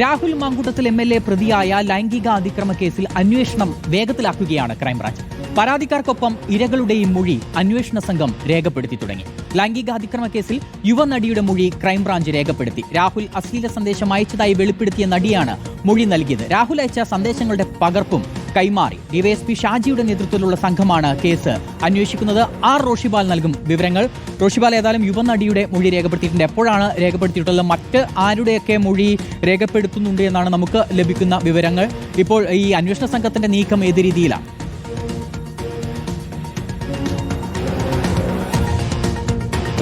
Rahul Mamkootathil M L A പ്രതിയായ ലൈംഗിക അതിക്രമ കേസിൽ അന്വേഷണം വേഗത്തിലാക്കുകയാണ് ക്രൈംബ്രാഞ്ച്. പരാതിക്കാർക്കൊപ്പം ഇരകളുടെയും മൊഴി അന്വേഷണ സംഘം രേഖപ്പെടുത്തി തുടങ്ങി. ലൈംഗിക അതിക്രമ കേസിൽ യുവനടിയുടെ മൊഴി ക്രൈംബ്രാഞ്ച് രേഖപ്പെടുത്തി. രാഹുൽ അശ്ലീല സന്ദേശം അയച്ചതായി വെളിപ്പെടുത്തിയ നടിയാണ് മൊഴി നൽകിയത്. രാഹുൽ അയച്ച സന്ദേശങ്ങളുടെ പകർപ്പും കൈമാറി. ഡിവൈഎസ്പി ഷാജിയുടെ നേതൃത്വത്തിലുള്ള സംഘമാണ് കേസ് അന്വേഷിക്കുന്നത്. ആർ റോഷിബാൽ നൽകും വിവരങ്ങൾ. റോഷിബാൽ ഏതായാലും യുവനടിയുടെ മൊഴി രേഖപ്പെടുത്തിയിട്ടുണ്ട്. എപ്പോഴാണ് രേഖപ്പെടുത്തിയിട്ടുള്ളത്? മറ്റ് ആരുടെയൊക്കെ മൊഴി രേഖപ്പെടുത്തുന്നുണ്ട് എന്നാണ് നമുക്ക് ലഭിക്കുന്ന വിവരങ്ങൾ. ഇപ്പോൾ ഈ അന്വേഷണ സംഘത്തിന്റെ നീക്കം ഏത് രീതിയിലാണ്?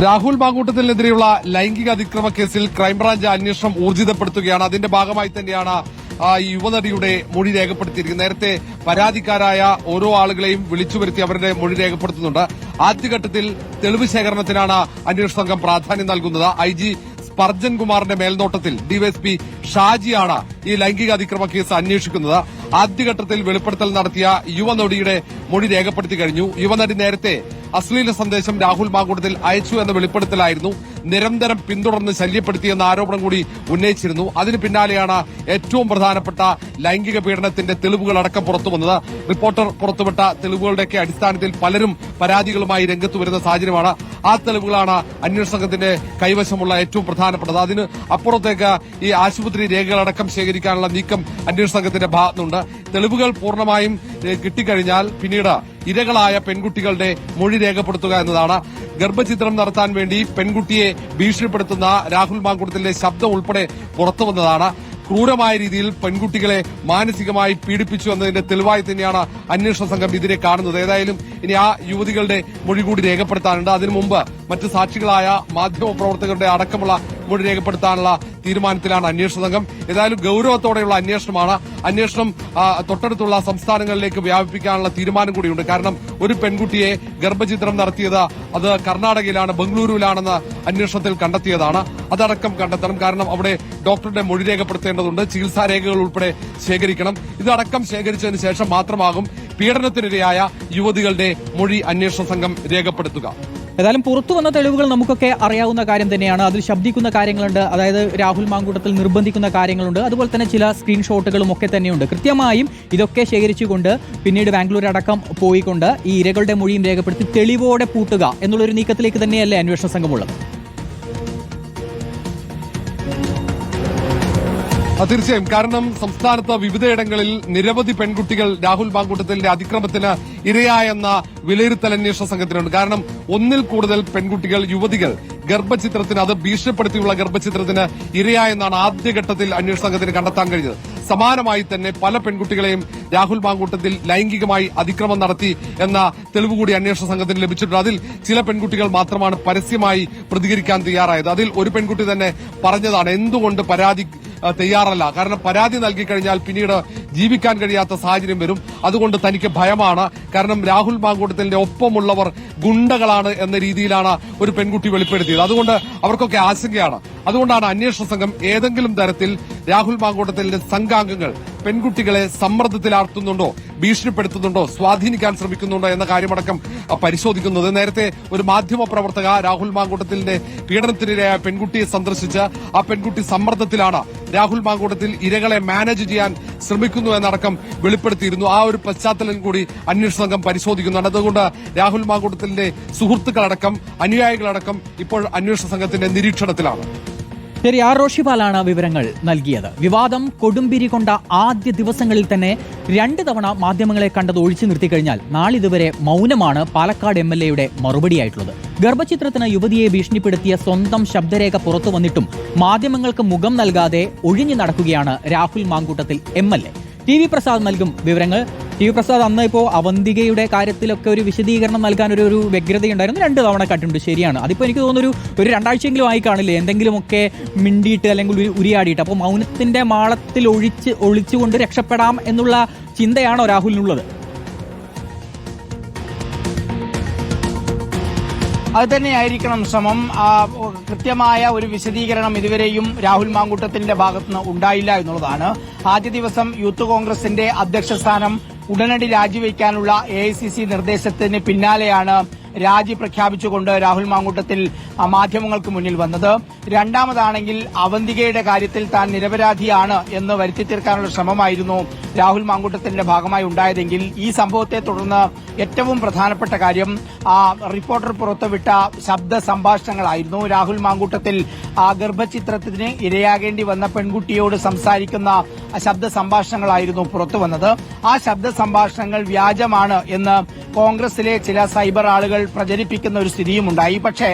രാഹുൽ മാങ്കൂട്ടത്തിനെതിരെയുള്ള ലൈംഗിക അതിക്രമ കേസിൽ ക്രൈംബ്രാഞ്ച് അന്വേഷണം ഊർജിതപ്പെടുത്തുകയാണ്. അതിന്റെ ഭാഗമായി തന്നെയാണ് ഈ യുവനടിയുടെ മൊഴി രേഖപ്പെടുത്തിയിരിക്കുന്നത്. നേരത്തെ പരാതിക്കാരായ ഓരോ ആളുകളെയും വിളിച്ചു വരുത്തി അവരുടെ മൊഴി രേഖപ്പെടുത്തുന്നുണ്ട്. ആദ്യഘട്ടത്തിൽ തെളിവ് ശേഖരണത്തിനാണ് അന്വേഷണ സംഘം പ്രാധാന്യം നൽകുന്നത്. ഐ ജി സ്പർജൻ കുമാറിന്റെ മേൽനോട്ടത്തിൽ ഡിവൈഎസ്പി ഷാജിയാണ് ഈ ലൈംഗിക അതിക്രമ കേസ് അന്വേഷിക്കുന്നത്. ആദ്യഘട്ടത്തിൽ വെളിപ്പെടുത്തൽ നടത്തിയ യുവനടിയുടെ മൊഴി രേഖപ്പെടുത്തി കഴിഞ്ഞു. യുവനടി നേരത്തെ അശ്ലീല സന്ദേശം രാഹുൽ മാങ്കൂട്ടത്തിൽ അയച്ചു എന്ന വെളിപ്പെടുത്തലായിരുന്നു നിരന്തരം പിന്തുടർന്ന് ശല്യപ്പെടുത്തിയെന്ന ആരോപണം കൂടി ഉന്നയിച്ചിരുന്നു. അതിന് പിന്നാലെയാണ് ഏറ്റവും പ്രധാനപ്പെട്ട ലൈംഗിക പീഡനത്തിന്റെ തെളിവുകൾ അടക്കം പുറത്തു വന്നത്. റിപ്പോർട്ടർ പുറത്തുവിട്ട തെളിവുകളുടെയൊക്കെ അടിസ്ഥാനത്തിൽ പലരും പരാതികളുമായി രംഗത്ത് വരുന്ന സാഹചര്യമാണ്. ആ തെളിവുകളാണ് അന്വേഷണ സംഘത്തിന്റെ കൈവശമുള്ള ഏറ്റവും പ്രധാനപ്പെട്ടത്. അതിന് അപ്പുറത്തേക്ക് ഈ ആശുപത്രി രേഖകളടക്കം ശേഖരിക്കാനുള്ള നീക്കം അന്വേഷണ സംഘത്തിന്റെ ഭാഗത്തുനിന്നുണ്ട് തെളിവുകൾ പൂർണമായും കിട്ടിക്കഴിഞ്ഞാൽ പിന്നീട് ഇരകളായ പെൺകുട്ടികളുടെ മൊഴി രേഖപ്പെടുത്തുക എന്നതാണ്. ഗർഭചിത്രം നടത്താൻ വേണ്ടി പെൺകുട്ടിയെ ഭീഷണിപ്പെടുത്തുന്ന രാഹുൽ മാങ്കുടത്തിന്റെ ശബ്ദം ഉൾപ്പെടെ പുറത്തുവന്നതാണ് ക്രൂരമായ രീതിയിൽ പെൺകുട്ടികളെ മാനസികമായി പീഡിപ്പിച്ചു എന്നതിന്റെ തെളിവായി തന്നെയാണ് അന്വേഷണ സംഘം ഇതിനെ കാണുന്നത്. ഏതായാലും ഇനി ആ യുവതികളുടെ മൊഴി കൂടി രേഖപ്പെടുത്താനുണ്ട്. അതിനു മുമ്പ് മറ്റ് സാക്ഷികളായ മാധ്യമ പ്രവർത്തകരുടെ അടക്കമുള്ള മൊഴി രേഖപ്പെടുത്താനുള്ള തീരുമാനത്തിലാണ് അന്വേഷണ സംഘം. ഏതായാലും ഗൌരവത്തോടെയുള്ള അന്വേഷണമാണ്. അന്വേഷണം തൊട്ടടുത്തുള്ള സംസ്ഥാനങ്ങളിലേക്ക് വ്യാപിപ്പിക്കാനുള്ള തീരുമാനം കൂടിയുണ്ട്. കാരണം ഒരു പെൺകുട്ടിയെ ഗർഭചിത്രം നടത്തിയത് അത് കർണാടകയിലാണ് ബംഗളൂരുവിലാണെന്ന് അന്വേഷണത്തിൽ കണ്ടെത്തിയതാണ്. അതടക്കം കണ്ടെത്തണം. കാരണം അവിടെ ഡോക്ടറുടെ മൊഴി രേഖപ്പെടുത്തേണ്ടതുണ്ട്. ചികിത്സാ രേഖകൾ ഉൾപ്പെടെ ശേഖരിക്കണം. ഇതടക്കം ശേഖരിച്ചതിന് ശേഷം മാത്രമാകും പീഡനത്തിനിരയായ യുവതികളുടെ മൊഴി അന്വേഷണ സംഘം രേഖപ്പെടുത്തുക. ഏതായാലും പുറത്തു വന്ന തെളിവുകൾ നമുക്കൊക്കെ അറിയാവുന്ന കാര്യം തന്നെയാണ്. അതിൽ ശബ്ദിക്കുന്ന കാര്യങ്ങളുണ്ട്. അതായത് രാഹുൽ മാങ്കൂട്ടത്തിൽ നിർബന്ധിക്കുന്ന കാര്യങ്ങളുണ്ട്. അതുപോലെ തന്നെ ചില സ്ക്രീൻഷോട്ടുകളും ഒക്കെ തന്നെയുണ്ട്. കൃത്യമായും ഇതൊക്കെ ശേഖരിച്ചുകൊണ്ട് പിന്നീട് ബാംഗ്ലൂർ അടക്കം പോയിക്കൊണ്ട് ഈ ഇരകളുടെ മൊഴിയും രേഖപ്പെടുത്തി തെളിവോടെ പൂട്ടുക എന്നുള്ളൊരു നീക്കത്തിലേക്ക് തന്നെയല്ലേ അന്വേഷണ സംഘമുള്ളത്? തീർച്ചയായും. കാരണം സംസ്ഥാനത്ത് വിവിധയിടങ്ങളിൽ നിരവധി പെൺകുട്ടികൾ രാഹുൽ മാങ്കൂട്ടത്തിന്റെ അതിക്രമത്തിന് ഇരയായെന്ന വിലയിരുത്തൽ അന്വേഷണ സംഘത്തിനുണ്ട്. കാരണം ഒന്നിൽ കൂടുതൽ പെൺകുട്ടികൾ യുവതികൾ ഗർഭചിത്രത്തിന് അത് ഭീഷണിപ്പെടുത്തിയുള്ള ഗർഭചിത്രത്തിന് ഇരയായെന്നാണ് ആദ്യഘട്ടത്തിൽ അന്വേഷണ സംഘത്തിന് കണ്ടെത്താൻ കഴിഞ്ഞത്. സമാനമായി തന്നെ പല പെൺകുട്ടികളെയും രാഹുൽ മാങ്കൂട്ടത്തിൽ ലൈംഗികമായി അതിക്രമം നടത്തി എന്ന തെളിവ് കൂടി അന്വേഷണ സംഘത്തിന് ലഭിച്ചിട്ടുണ്ട്. അതിൽ ചില പെൺകുട്ടികൾ മാത്രമാണ് പരസ്യമായി പ്രതികരിക്കാൻ തയ്യാറായത്. അതിൽ ഒരു പെൺകുട്ടി തന്നെ പറഞ്ഞതാണ് എന്തുകൊണ്ട് പരാതി തയ്യാറല്ല. കാരണം പരാതി നൽകി കഴിഞ്ഞാൽ പിന്നീട് ജീവിക്കാൻ കഴിയാത്ത സാഹചര്യം വരും. അതുകൊണ്ട് തനിക്ക് ഭയമാണ്. കാരണം രാഹുൽ മാങ്കൂട്ടത്തിന്റെ ഒപ്പമുള്ളവർ ഗുണ്ടകളാണ് എന്ന രീതിയിലാണ് ഒരു പെൺകുട്ടി വെളിപ്പെടുത്തിയത്. അതുകൊണ്ട് അവർക്കൊക്കെ ആശങ്കയാണ്. അതുകൊണ്ടാണ് അന്വേഷണ സംഘം ഏതെങ്കിലും തരത്തിൽ രാഹുൽ മാങ്കൂട്ടത്തിന്റെ സംഘാംഗങ്ങൾ പെൺകുട്ടികളെ സമ്മർദ്ദത്തിലാർത്തുന്നുണ്ടോ ഭീഷണിപ്പെടുത്തുന്നുണ്ടോ സ്വാധീനിക്കാൻ ശ്രമിക്കുന്നുണ്ടോ എന്ന കാര്യമടക്കം പരിശോധിക്കുന്നത്. നേരത്തെ ഒരു മാധ്യമ പ്രവർത്തക രാഹുൽ മാങ്കൂട്ടത്തിന്റെ പീഡനത്തിനിരയായ പെൺകുട്ടിയെ സന്ദർശിച്ച് ആ പെൺകുട്ടി സമ്മർദ്ദത്തിലാണ് രാഹുൽ മാങ്കൂട്ടത്തിൽ ഇരകളെ മാനേജ് ചെയ്യാൻ ശ്രമിക്കുന്നു എന്നടക്കം വെളിപ്പെടുത്തിയിരുന്നു. ആ ഒരു പശ്ചാത്തലം കൂടി അന്വേഷണ സംഘം പരിശോധിക്കുന്നുണ്ട്. അതുകൊണ്ട് രാഹുൽ മാങ്കൂട്ടത്തിന്റെ സുഹൃത്തുക്കളടക്കം അനുയായികളടക്കം ഇപ്പോൾ അന്വേഷണ സംഘത്തിന്റെ നിരീക്ഷണത്തിലാണ്. ശരി ആർ റോഷിപാലാണ് വിവരങ്ങൾ നൽകിയത്. വിവാദം കൊടുമ്പിരി കൊണ്ട ആദ്യ ദിവസങ്ങളിൽ തന്നെ രണ്ട് തവണ മാധ്യമങ്ങളെ കണ്ടത് ഒഴിച്ചു നിർത്തിക്കഴിഞ്ഞാൽ നാളിതുവരെ മൗനമാണ് പാലക്കാട് എം എൽ എയുടെ മറുപടിയായിട്ടുള്ളത്. ഗർഭചിത്രത്തിന് യുവതിയെ ഭീഷണിപ്പെടുത്തിയ സ്വന്തം ശബ്ദരേഖ പുറത്തു വന്നിട്ടും മാധ്യമങ്ങൾക്ക് മുഖം നൽകാതെ ഒഴിഞ്ഞു നടക്കുകയാണ് Rahul Mamkootathil M L A. T V Prasad നൽകും വിവരങ്ങൾ. ടി വി പ്രസാദ് അന്ന് ഇപ്പോൾ അവന്തികയുടെ കാര്യത്തിലൊക്കെ ഒരു വിശദീകരണം നൽകാൻ ഒരു ഒരു വ്യഗ്രതയുണ്ടായിരുന്നു. രണ്ട് തവണ കണ്ടിട്ടുണ്ട് ശരിയാണ്. അതിപ്പോൾ എനിക്ക് തോന്നുന്നു ഒരു രണ്ടാഴ്ചയെങ്കിലും ആയി കാണില്ലേ? എന്തെങ്കിലുമൊക്കെ മിണ്ടിയിട്ട് അല്ലെങ്കിൽ ഉരിയാടിയിട്ട്. അപ്പോൾ മൗനത്തിന്റെ മാളത്തിൽ ഒഴിച്ച് ഒളിച്ചുകൊണ്ട് രക്ഷപ്പെടാം എന്നുള്ള ചിന്തയാണോ രാഹുലിനുള്ളത്? അത് തന്നെയായിരിക്കണം ശ്രമം. കൃത്യമായ ഒരു വിശദീകരണം ഇതുവരെയും രാഹുൽ മാങ്കൂട്ടത്തിന്റെ ഭാഗത്തുനിന്ന് ഉണ്ടായില്ല എന്നുള്ളതാണ്. ആദ്യ ദിവസം യൂത്ത് കോൺഗ്രസിന്റെ അധ്യക്ഷ സ്ഥാനം ഉടനടി രാജിവെക്കാനുള്ള എ ഐ സി സി നിർദ്ദേശത്തിന് പിന്നാലെയാണ് രാജി പ്രഖ്യാപിച്ചുകൊണ്ട് രാഹുൽ മാങ്കൂട്ടത്തിൽ മാധ്യമങ്ങൾക്ക് മുന്നിൽ വന്നത്. രണ്ടാമതാണെങ്കിൽ അവന്തികയുടെ കാര്യത്തിൽ താൻ നിരപരാധിയാണ് എന്ന് വരുത്തി തീർക്കാനുള്ള ശ്രമമായിരുന്നു രാഹുൽ മാങ്കൂട്ടത്തിന്റെ ഭാഗമായി ഉണ്ടായതെങ്കിൽ ഈ സംഭവത്തെ തുടർന്ന് ഏറ്റവും പ്രധാനപ്പെട്ട കാര്യം റിപ്പോർട്ടർ പുറത്തുവിട്ട ശബ്ദ സംഭാഷണങ്ങളായിരുന്നു. രാഹുൽ മാങ്കൂട്ടത്തിൽ ഗർഭചിത്രത്തിന് ഇരയാകേണ്ടി വന്ന പെൺകുട്ടിയോട് സംസാരിക്കുന്ന ശബ്ദ സംഭാഷണങ്ങളായിരുന്നു പുറത്തു വന്നത്. ആ ശബ്ദ സംഭാഷണങ്ങൾ വ്യാജമാണ് എന്ന് കോൺഗ്രസിലെ ചില സൈബർ ആളുകൾ പ്രചരിപ്പിക്കുന്ന ഒരു സ്ഥിതിയുമുണ്ടായി പക്ഷേ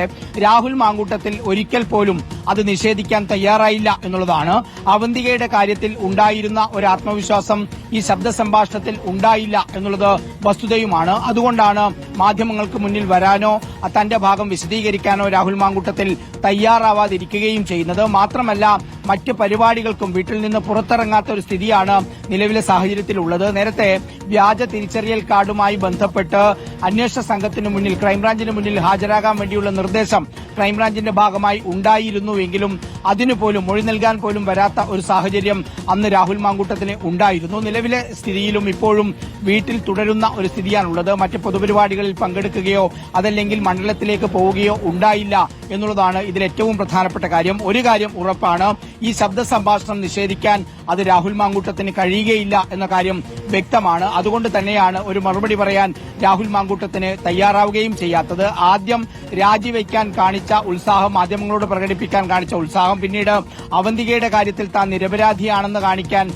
രാഹുൽ മാങ്കൂട്ടത്തിൽ ഒരിക്കൽ പോലും അത് നിഷേധിക്കാൻ തയ്യാറായില്ല എന്നുള്ളതാണ്. അവന്തികയുടെ കാര്യത്തിൽ ഉണ്ടായിരുന്ന ഒരു ആത്മവിശ്വാസം ഈ ശബ്ദ സംഭാഷണത്തിൽ ഉണ്ടായില്ല എന്നുള്ളത് വസ്തുതയുമാണ്. അതുകൊണ്ടാണ് മാധ്യമങ്ങൾക്ക് മുന്നിൽ വരാനോ തന്റെ ഭാഗം വിശദീകരിക്കാനോ രാഹുൽ മാങ്കൂട്ടത്തിൽ തയ്യാറാവാതിരിക്കുകയും ചെയ്യുന്നത്. മാത്രമല്ല മറ്റ് പരിപാടികൾക്കും വീട്ടിൽ നിന്ന് പുറത്തിറങ്ങാത്ത ഒരു സ്ഥിതിയാണ് നിലവിലെ സാഹചര്യത്തിലുള്ളത്. നേരത്തെ വ്യാജ തിരിച്ചറിയൽ കാർഡുമായി ബന്ധപ്പെട്ട് അന്വേഷണ സംഘത്തിന് മുന്നിൽ ക്രൈംബ്രാഞ്ചിന് മുന്നിൽ ഹാജരാകാൻ വേണ്ടിയുള്ള നിർദ്ദേശം ക്രൈംബ്രാഞ്ചിന്റെ ഭാഗമായി ഉണ്ടായിരുന്നുവെങ്കിലും അതിനു പോലും മൊഴി നൽകാൻ പോലും വരാത്ത ഒരു സാഹചര്യം അന്ന് രാഹുൽ മാങ്കൂട്ടത്തിന് ഉണ്ടായിരുന്നു. നിലവിലെ സ്ഥിതിയിലും ഇപ്പോഴും വീട്ടിൽ തുടരുന്ന ഒരു സ്ഥിതിയാണുള്ളത്. മറ്റ് പൊതുപരിപാടികളിൽ പങ്കെടുക്കുകയോ അതല്ലെങ്കിൽ മണ്ഡലത്തിലേക്ക് പോവുകയോ ഉണ്ടായില്ല എന്നുള്ളതാണ് ഇതിൽ ഏറ്റവും പ്രധാനപ്പെട്ട കാര്യം. ഒരു കാര്യം ഉറപ്പാണ് ഈ ശബ്ദ സംഭാഷണം നിഷേധിക്കാൻ അത് രാഹുൽ മാങ്കൂട്ടത്തിന് കഴിയുകയില്ല എന്ന കാര്യം വ്യക്തമാണ്. അതുകൊണ്ട് തന്നെയാണ് ഒരു മറുപടി പറയാൻ രാഹുൽ മാങ്കൂട്ടത്തിന് തയ്യാറാവുകയും ചെയ്യാത്തത്. ആദ്യം രാജിവെക്കാൻ കാണിച്ച ഉത്സാഹം മാധ്യമങ്ങളോട് പ്രകടിപ്പിക്കാൻ കാണിച്ച ഉത്സാഹം പിന്നീട് അവന്തികയുടെ കാര്യത്തിൽ താൻ നിരപരാധിയാണെന്ന് കാണിക്കാൻ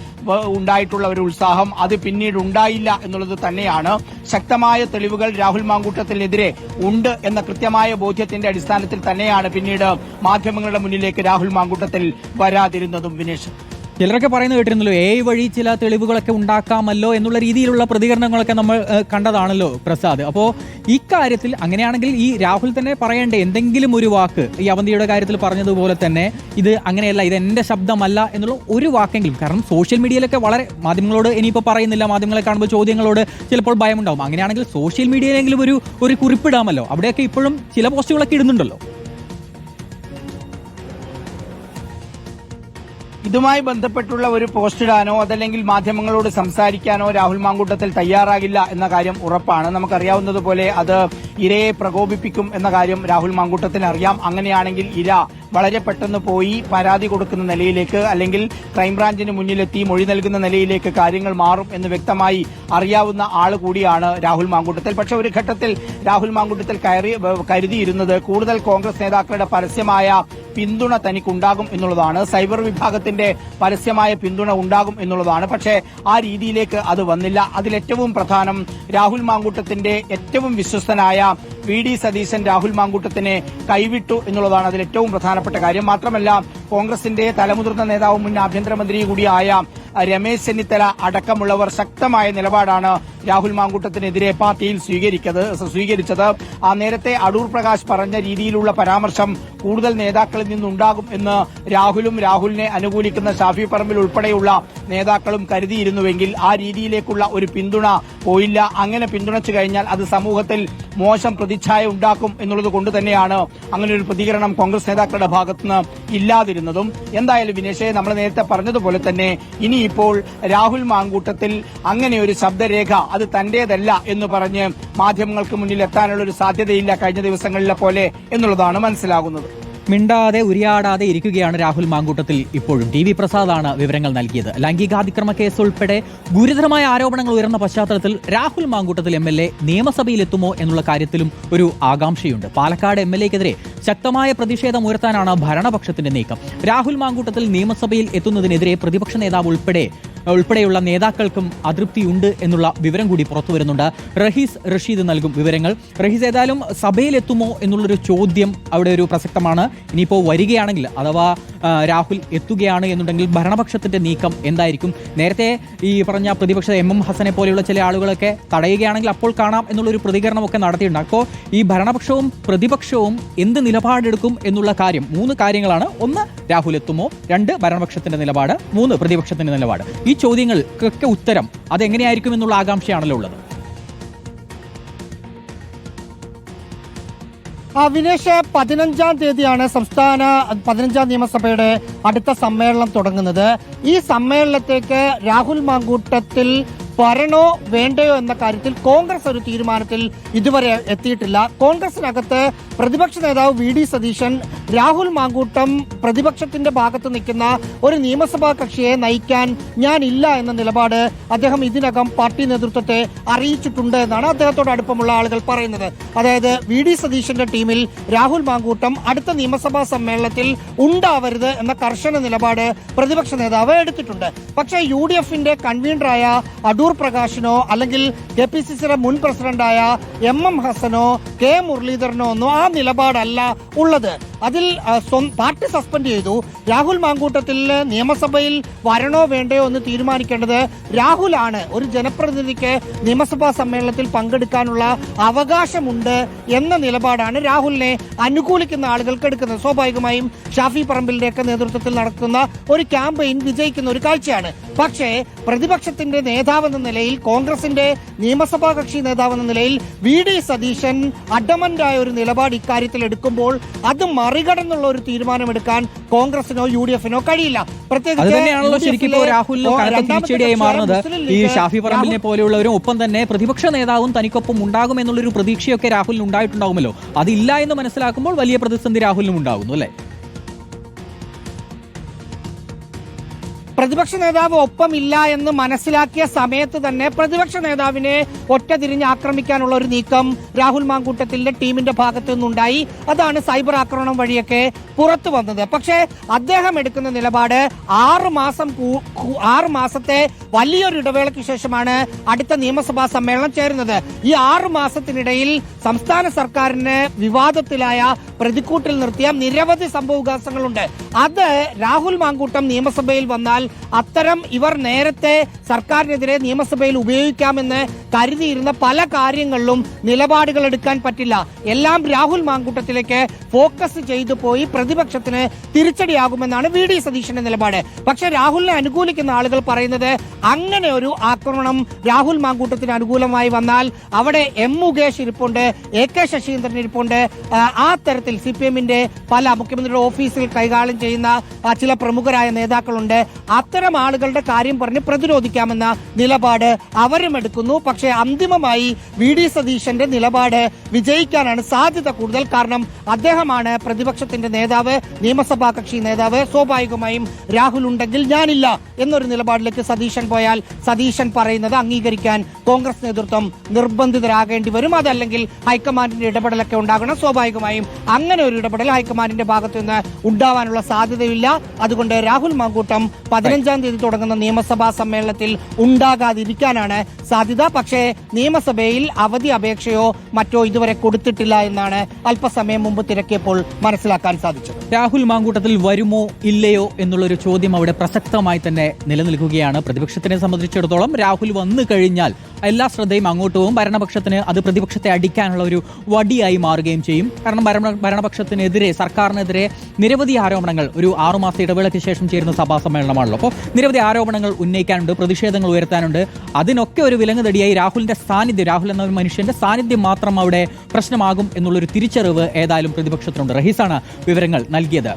ഉണ്ടായിട്ടുള്ള ഒരു ഉത്സാഹം അത് പിന്നീട് ഉണ്ടായില്ല എന്നുള്ളത് തന്നെയാണ്. ശക്തമായ തെളിവുകൾ രാഹുൽ മാങ്കൂട്ടത്തിനെതിരെ ഉണ്ട് എന്ന കൃത്യമായ ബോധ്യത്തിന്റെ അടിസ്ഥാനത്തിൽ തന്നെയാണ് പിന്നീട് മാധ്യമങ്ങളുടെ മുന്നിലേക്ക് രാഹുൽ മാങ്കൂട്ടത്തിൽ വരാതിരുന്നതും വിനേഷ്. ചിലരൊക്കെ പറയുന്നത് കേട്ടിരുന്നല്ലോ എ വഴി ചില തെളിവുകളൊക്കെ ഉണ്ടാക്കാമല്ലോ എന്നുള്ള രീതിയിലുള്ള പ്രതികരണങ്ങളൊക്കെ നമ്മൾ കണ്ടതാണല്ലോ പ്രസാദ്. അപ്പോൾ ഇക്കാര്യത്തിൽ അങ്ങനെയാണെങ്കിൽ ഈ രാഹുൽ തന്നെ പറയേണ്ട എന്തെങ്കിലും ഒരു വാക്ക് ഈ അവന്തിയുടെ കാര്യത്തിൽ പറഞ്ഞതുപോലെ തന്നെ ഇത് അങ്ങനെയല്ല ഇത് എന്റെ ശബ്ദമല്ല എന്നുള്ള ഒരു വാക്കെങ്കിലും കാരണം സോഷ്യൽ മീഡിയയിലൊക്കെ വളരെ മാധ്യമങ്ങളോട് ഇനിയിപ്പോൾ പറയുന്നില്ല മാധ്യമങ്ങളെ കാണുമ്പോൾ ചോദ്യങ്ങളോട് ചിലപ്പോൾ ഭയമുണ്ടാവും. അങ്ങനെയാണെങ്കിൽ സോഷ്യൽ മീഡിയയിലെങ്കിലും ഒരു ഒരു കുറിപ്പിടാമല്ലോ അവിടെയൊക്കെ ഇപ്പോഴും ചില പോസ്റ്റുകളൊക്കെ ഇടുന്നുണ്ടല്ലോ. ഇതുമായി ബന്ധപ്പെട്ടുള്ള ഒരു പോസ്റ്റ് ഇടാനോ അതല്ലെങ്കിൽ മാധ്യമങ്ങളോട് സംസാരിക്കാനോ രാഹുൽ മാങ്കൂട്ടത്തിൽ തയ്യാറാകില്ല എന്ന കാര്യം ഉറപ്പാണ്. നമുക്കറിയാവുന്നതുപോലെ അത് ഇരയെ പ്രകോപിപ്പിക്കും എന്ന കാര്യം രാഹുൽ മാങ്കൂട്ടത്തിന് അറിയാം. അങ്ങനെയാണെങ്കിൽ ഇര വളരെ പെട്ടെന്ന് പോയി പരാതി കൊടുക്കുന്ന നിലയിലേക്ക് അല്ലെങ്കിൽ ക്രൈംബ്രാഞ്ചിന് മുന്നിലെത്തി മൊഴി നൽകുന്ന നിലയിലേക്ക് കാര്യങ്ങൾ മാറും എന്ന് വ്യക്തമായി അറിയാവുന്ന ആൾ കൂടിയാണ് രാഹുൽ മാങ്കൂട്ടത്തിൽ. പക്ഷേ ഒരു ഘട്ടത്തിൽ രാഹുൽ മാങ്കൂട്ടത്തിൽ കയറി കരുതിയിരുന്നത് കൂടുതൽ കോൺഗ്രസ് നേതാക്കളുടെ പരസ്യമായ പിന്തുണ തനിക്കുണ്ടാകും എന്നുള്ളതാണ്. സൈബർ വിഭാഗത്തിന്റെ പരസ്യമായ പിന്തുണ ഉണ്ടാകും എന്നുള്ളതാണ്. പക്ഷേ ആ രീതിയിലേക്ക് അത് വന്നില്ല. അതിലേറ്റവും പ്രധാനം രാഹുൽ മാങ്കൂട്ടത്തിന്റെ ഏറ്റവും വിശ്വസ്തനായ വി ഡി സതീശൻ രാഹുൽ മാങ്കൂട്ടത്തിനെ കൈവിട്ടു എന്നുള്ളതാണ് അതിൽ ഏറ്റവും പ്രധാനപ്പെട്ട കാര്യം. മാത്രമല്ല കോൺഗ്രസിന്റെ തലമുതിർന്ന നേതാവും മുൻ ആഭ്യന്തരമന്ത്രി കൂടിയായ രമേശ് ചെന്നിത്തല അടക്കമുള്ളവർ ശക്തമായ നിലപാടാണ് രാഹുൽ മാങ്കൂട്ടത്തിനെതിരെ പാർട്ടിയിൽ സ്വീകരിക്കത് സ്വീകരിച്ചത്. ആ നേരത്തെ അടൂർ പ്രകാശ് പറഞ്ഞ രീതിയിലുള്ള പരാമർശം കൂടുതൽ നേതാക്കളിൽ നിന്നുണ്ടാകും എന്ന് രാഹുലും രാഹുലിനെ അനുകൂലിക്കുന്ന ഷാഫി പറമ്പിൽ ഉൾപ്പെടെയുള്ള നേതാക്കളും കരുതിയിരുന്നുവെങ്കിൽ ആ രീതിയിലേക്കുള്ള ഒരു പിന്തുണ പോയില്ല. അങ്ങനെ പിന്തുണച്ചു കഴിഞ്ഞാൽ അത് സമൂഹത്തിൽ മോശം പ്രതിച്ഛായ ഉണ്ടാക്കും എന്നുള്ളത് കൊണ്ട് തന്നെയാണ് അങ്ങനെ ഒരു പ്രതികരണം കോൺഗ്രസ് നേതാക്കളുടെ ഭാഗത്തുനിന്ന് ഇല്ലാതിരുന്നതും. എന്തായാലും വിനേഷെ നമ്മൾ നേരത്തെ പറഞ്ഞതുപോലെ തന്നെ ഇനിയിപ്പോൾ രാഹുൽ മാങ്കൂട്ടത്തിൽ അങ്ങനെ ഒരു ശബ്ദരേഖ അത് തന്റേതല്ല എന്ന് പറഞ്ഞ് മാധ്യമങ്ങൾക്ക് മുന്നിൽ എത്താനുള്ള ഒരു സാധ്യതയില്ല കഴിഞ്ഞ ദിവസങ്ങളിലെ പോലെ എന്നുള്ളതാണ് മനസ്സിലാകുന്നത്. മിണ്ടാതെ ഉരിയാടാതെ ഇരിക്കുകയാണ് രാഹുൽ മാങ്കൂട്ടത്തിൽ ഇപ്പോഴും. ടി വി പ്രസാദാണ് വിവരങ്ങൾ നൽകിയത്. ലൈംഗികാതിക്രമ കേസ് ഉൾപ്പെടെ ഗുരുതരമായ ആരോപണങ്ങൾ ഉയർന്ന പശ്ചാത്തലത്തിൽ Rahul Mankoottathil M L A നിയമസഭയിലെത്തുമോ എന്നുള്ള കാര്യത്തിലും ഒരു ആകാംക്ഷയുണ്ട്. പാലക്കാട് എം എൽ എക്കെതിരെ ശക്തമായ പ്രതിഷേധം ഉയർത്താനാണ് ഭരണപക്ഷത്തിന്റെ നീക്കം. രാഹുൽ മാങ്കൂട്ടത്തിൽ നിയമസഭയിൽ എത്തുന്നതിനെതിരെ പ്രതിപക്ഷ നേതാവ് ഉൾപ്പെടെ ഉൾപ്പെടെയുള്ള നേതാക്കൾക്കും അതൃപ്തിയുണ്ട് എന്നുള്ള വിവരം കൂടി പുറത്തു വരുന്നുണ്ട്. റഹീസ് റഷീദ് നൽകും വിവരങ്ങൾ. റഹീസ് ഏതായാലും സഭയിലെത്തുമോ എന്നുള്ളൊരു ചോദ്യം അവിടെ ഒരു പ്രസക്തമാണ്. ഇനിയിപ്പോൾ വരികയാണെങ്കിൽ അഥവാ രാഹുൽ എത്തുകയാണ് എന്നുണ്ടെങ്കിൽ ഭരണപക്ഷത്തിന്റെ നീക്കം എന്തായിരിക്കും? നേരത്തെ ഈ പറഞ്ഞ പ്രതിപക്ഷ എം എം ഹസനെ പോലെയുള്ള ചില ആളുകളൊക്കെ തടയുകയാണെങ്കിൽ അപ്പോൾ കാണാം എന്നുള്ളൊരു പ്രതികരണമൊക്കെ നടത്തിയിട്ടുണ്ട്. അപ്പോൾ ഈ ഭരണപക്ഷവും പ്രതിപക്ഷവും എന്ത് നിലപാടെടുക്കും എന്നുള്ള കാര്യം മൂന്ന് കാര്യങ്ങളാണ്. ഒന്ന് രാഹുൽ എത്തുമോ? രണ്ട് ഭരണപക്ഷത്തിന്റെ നിലപാട്. മൂന്ന് പ്രതിപക്ഷത്തിന്റെ നിലപാട്. ഈ ചോദ്യങ്ങൾക്കൊക്കെ ഉത്തരം അതെങ്ങനെയായിരിക്കും എന്നുള്ള ആകാംക്ഷയാണല്ലോ ഉള്ളത്. വിനേഷ് പതിനഞ്ചാം തീയതിയാണ് സംസ്ഥാന പതിനഞ്ചാം നിയമസഭയുടെ അടുത്ത സമ്മേളനം തുടങ്ങുന്നത്. ഈ സമ്മേളനത്തേക്ക് രാഹുൽ മാങ്കൂട്ടത്തിൽ വരണോ വേണ്ടയോ എന്ന കാര്യത്തിൽ കോൺഗ്രസ് ഒരു തീരുമാനത്തിൽ ഇതുവരെ എത്തിയിട്ടില്ല. കോൺഗ്രസിനകത്ത് പ്രതിപക്ഷ നേതാവ് വി ഡി സതീശൻ രാഹുൽ മാങ്കൂട്ടം പ്രതിപക്ഷത്തിന്റെ ഭാഗത്ത് നിൽക്കുന്ന ഒരു നിയമസഭാ കക്ഷിയെ നയിക്കാൻ ഞാനില്ല എന്ന നിലപാട് അദ്ദേഹം ഇതിനകം പാർട്ടി നേതൃത്വത്തെ അറിയിച്ചിട്ടുണ്ട് എന്നാണ് അദ്ദേഹത്തോട് അടുപ്പമുള്ള ആളുകൾ പറയുന്നത്. അതായത് വി ഡി സതീശന്റെ ടീമിൽ രാഹുൽ മാങ്കൂട്ടം അടുത്ത നിയമസഭാ സമ്മേളനത്തിൽ ഉണ്ടാവരുത് എന്ന കർശന നിലപാട് പ്രതിപക്ഷ നേതാവ് എടുത്തിട്ടുണ്ട്. പക്ഷേ യു ഡി എഫിന്റെ കൺവീനറായ പ്രകാശിനോ അല്ലെങ്കിൽ കെ പി സി സിയുടെ മുൻ പ്രസിഡന്റായ എം എം ഹസനോ കെ മുരളീധരനോ ഒന്നും ആ നിലപാടല്ല ഉള്ളത്. അതിൽ പാർട്ടി സസ്പെൻഡ് ചെയ്തു. രാഹുൽ മാങ്കൂട്ടത്തിൽ നിയമസഭയിൽ വരണോ വേണ്ടയോ എന്ന് തീരുമാനിക്കേണ്ടത് രാഹുലാണ്. ഒരു ജനപ്രതിനിധിക്ക് നിയമസഭാ സമ്മേളനത്തിൽ പങ്കെടുക്കാനുള്ള അവകാശമുണ്ട് എന്ന നിലപാടാണ് രാഹുലിനെ അനുകൂലിക്കുന്ന ആളുകൾക്ക് എടുക്കുന്നത്. സ്വാഭാവികമായും ഷാഫി പറമ്പിലിന്റെയൊക്കെ നേതൃത്വത്തിൽ നടത്തുന്ന ഒരു ക്യാമ്പയിൻ വിജയിക്കുന്ന ഒരു കാഴ്ചയാണ് പക്ഷേ പ്രതിപക്ഷത്തിന്റെ നേതാവെന്ന നിലയിൽ കോൺഗ്രസിന്റെ നിയമസഭാ കക്ഷി നേതാവെന്ന നിലയിൽ വി ഡി സതീശൻ അഡമന്റായ ഒരു നിലപാട് ഇക്കാര്യത്തിൽ എടുക്കുമ്പോൾ അത് മറികടന്നുള്ള ഒരു തീരുമാനമെടുക്കാൻ കോൺഗ്രസിനോ യു ഡി എഫിനോ കഴിയില്ല. മാറുന്നത് ഈ ഷാഫി പറമ്പിലിനെ പോലെയുള്ളവരും ഒപ്പം തന്നെ പ്രതിപക്ഷ നേതാവും തനിക്കൊപ്പം ഉണ്ടാകും എന്നുള്ളൊരു പ്രതീക്ഷയൊക്കെ രാഹുലിന് ഉണ്ടായിട്ടുണ്ടാകുമല്ലോ അതില്ല എന്ന് മനസ്സിലാക്കുമ്പോൾ വലിയ പ്രതിസന്ധി രാഹുലിനും ഉണ്ടാകുന്നു അല്ലേ? പ്രതിപക്ഷ നേതാവ് ഒപ്പമില്ല എന്ന് മനസ്സിലാക്കിയ സമയത്ത് തന്നെ പ്രതിപക്ഷ നേതാവിനെ ഒറ്റ തിരിഞ്ഞ് ആക്രമിക്കാനുള്ള ഒരു നീക്കം രാഹുൽ മാങ്കൂട്ടത്തിന്റെ ടീമിന്റെ ഭാഗത്തു നിന്നുണ്ടായി. അതാണ് സൈബർ ആക്രമണം വഴിയൊക്കെ പുറത്തു വന്നത്. പക്ഷേ അദ്ദേഹം എടുക്കുന്ന നിലപാട് ആറു മാസം കൂ- മാസത്തെ വലിയൊരു ഇടവേളയ്ക്ക് ശേഷമാണ് അടുത്ത നിയമസഭാ സമ്മേളനം ചേരുന്നത്. ഈ ആറു മാസത്തിനിടയിൽ സംസ്ഥാന സർക്കാരിന് വിവാദത്തിലായ പ്രതിക്കൂട്ടിൽ നിർത്തിയ നിരവധി സംഭവവികാസങ്ങളുണ്ട്. അത് രാഹുൽ മാങ്കൂട്ടം നിയമസഭയിൽ വന്നാൽ അത്തരം ഇവർ നേരത്തെ സർക്കാരിനെതിരെ നിയമസഭയിൽ ഉപയോഗിക്കാമെന്ന് കരുതിയിരുന്ന പല കാര്യങ്ങളിലും നിലപാടുകൾ എടുക്കാൻ പറ്റില്ല. എല്ലാം രാഹുൽ മാങ്കൂട്ടത്തിലേക്ക് ഫോക്കസ് ചെയ്തു പോയി പ്രതിപക്ഷത്തിന് തിരിച്ചടിയാകുമെന്നാണ് വി ഡി സതീശന്റെ നിലപാട്. പക്ഷെ രാഹുലിനെ അനുകൂലിക്കുന്ന ആളുകൾ പറയുന്നത് അങ്ങനെ ഒരു ആക്രമണം രാഹുൽ മാങ്കൂട്ടത്തിന് അനുകൂലമായി വന്നാൽ അവിടെ എം മുകേഷ് ഇരിപ്പുണ്ട് എ കെ ശശീന്ദ്രൻ ഇരിപ്പുണ്ട് ആ, ആ തരത്തിൽ സി പി എമ്മിന്റെ പല മുഖ്യമന്ത്രിയുടെ ഓഫീസിൽ കൈകാര്യം ചെയ്യുന്ന ചില പ്രമുഖരായ നേതാക്കളുണ്ട്. അത്തരം ആളുകളുടെ കാര്യം പറഞ്ഞ് പ്രതിരോധിക്കാമെന്ന നിലപാട് അവരും എടുക്കുന്നു. പക്ഷേ അന്തിമമായി വി ഡി സതീശന്റെ നിലപാട് വിജയിക്കാനാണ് സാധ്യത കൂടുതൽ. കാരണം അദ്ദേഹമാണ് പ്രതിപക്ഷത്തിന്റെ നേതാവ് നിയമസഭാ കക്ഷി നേതാവ്. സ്വാഭാവികമായും രാഹുൽ ഉണ്ടെങ്കിൽ ഞാനില്ല എന്നൊരു നിലപാടിലേക്ക് സതീശൻ പോയാൽ സതീശൻ പറയുന്നത് അംഗീകരിക്കാൻ കോൺഗ്രസ് നേതൃത്വം നിർബന്ധിതരാകേണ്ടി വരും. അതല്ലെങ്കിൽ ഹൈക്കമാൻഡിന്റെ ഇടപെടലൊക്കെ ഉണ്ടാകണം. സ്വാഭാവികമായും അങ്ങനെ ഒരു ഇടപെടൽ ഹൈക്കമാൻഡിന്റെ ഭാഗത്തു നിന്ന് ഉണ്ടാവാനുള്ള സാധ്യതയില്ല. അതുകൊണ്ട് രാഹുൽ മാങ്കൂട്ടം പതിനഞ്ചാം തീയതി തുടങ്ങുന്ന നിയമസഭാ സമ്മേളനത്തിൽ ഉണ്ടാകാതിരിക്കാനാണ് സാധ്യത. പക്ഷേ നിയമസഭയിൽ അവധി അപേക്ഷയോ മറ്റോ ഇതുവരെ കൊടുത്തിട്ടില്ല എന്നാണ് അല്പസമയം മുമ്പ് തിരക്കിയപ്പോൾ മനസ്സിലാക്കാൻ സാധിച്ചത്. രാഹുൽ മാങ്കൂട്ടത്തിൽ വരുമോ ഇല്ലയോ എന്നുള്ള ഒരു ചോദ്യം അവിടെ പ്രസക്തമായി തന്നെ നിലനിൽക്കുകയാണ്. പ്രതിപക്ഷത്തിനെ സംബന്ധിച്ചിടത്തോളം രാഹുൽ വന്നു കഴിഞ്ഞാൽ എല്ലാ ശ്രദ്ധയും അങ്ങോട്ടും പോകും ഭരണപക്ഷത്തിന് അത് പ്രതിപക്ഷത്തെ അടിക്കാനുള്ള ഒരു വടിയായി മാറുകയും ചെയ്യും. കാരണം ഭരണ ഭരണപക്ഷത്തിനെതിരെ സർക്കാരിനെതിരെ നിരവധി ആരോപണങ്ങൾ ഒരു ആറുമാസ ഇടവേളയ്ക്ക് ശേഷം ചേരുന്ന സഭാ സമ്മേളനമാണല്ലോ. അപ്പോൾ നിരവധി ആരോപണങ്ങൾ ഉന്നയിക്കാനുണ്ട് പ്രതിഷേധങ്ങൾ ഉയർത്താനുണ്ട്. അതിനൊക്കെ ഒരു വിലങ്ങ് തടിയായി രാഹുലിന്റെ സാന്നിധ്യം രാഹുൽ എന്ന ഒരു മനുഷ്യന്റെ സാന്നിധ്യം മാത്രം അവിടെ പ്രശ്നമാകും എന്നുള്ളൊരു തിരിച്ചറിവ് ഏതായാലും പ്രതിപക്ഷത്തിനുണ്ട്. റഹീസാണ് വിവരങ്ങൾ നൽകിയത്.